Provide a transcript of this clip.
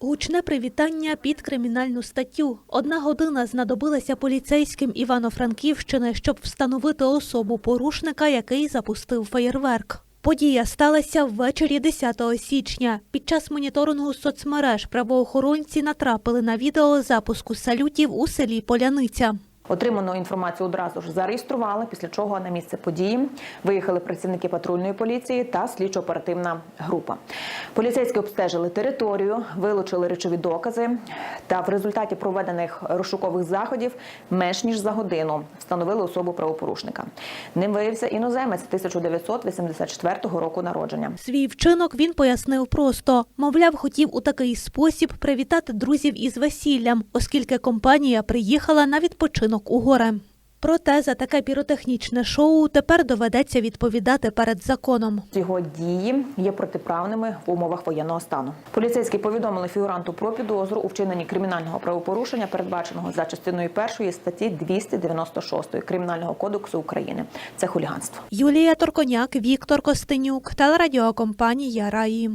Гучне привітання під кримінальну статтю. Одна година знадобилася поліцейським Івано-Франківщини, щоб встановити особу порушника, який запустив феєрверк. Подія сталася ввечері 10 січня. Під час моніторингу соцмереж правоохоронці натрапили на відео запуску салютів у селі Поляниця. Отриману інформацію одразу ж зареєстрували, після чого на місце події виїхали працівники патрульної поліції та слідчо-оперативна група. Поліцейські обстежили територію, вилучили речові докази та в результаті проведених розшукових заходів менш ніж за годину встановили особу правопорушника. Ним виявився іноземець 1984 року народження. Свій вчинок він пояснив просто. Мовляв, хотів у такий спосіб привітати друзів із весіллям, оскільки компанія приїхала на відпочинок у гори. Проте за таке піротехнічне шоу тепер доведеться відповідати перед законом. Його дії є протиправними в умовах воєнного стану. Поліцейські повідомили фігуранту про підозру у вчиненні кримінального правопорушення, передбаченого за частиною першої статті 296 Кримінального кодексу України. Це хуліганство. Юлія Торконяк, Віктор Костенюк, телерадіокомпанія Раї.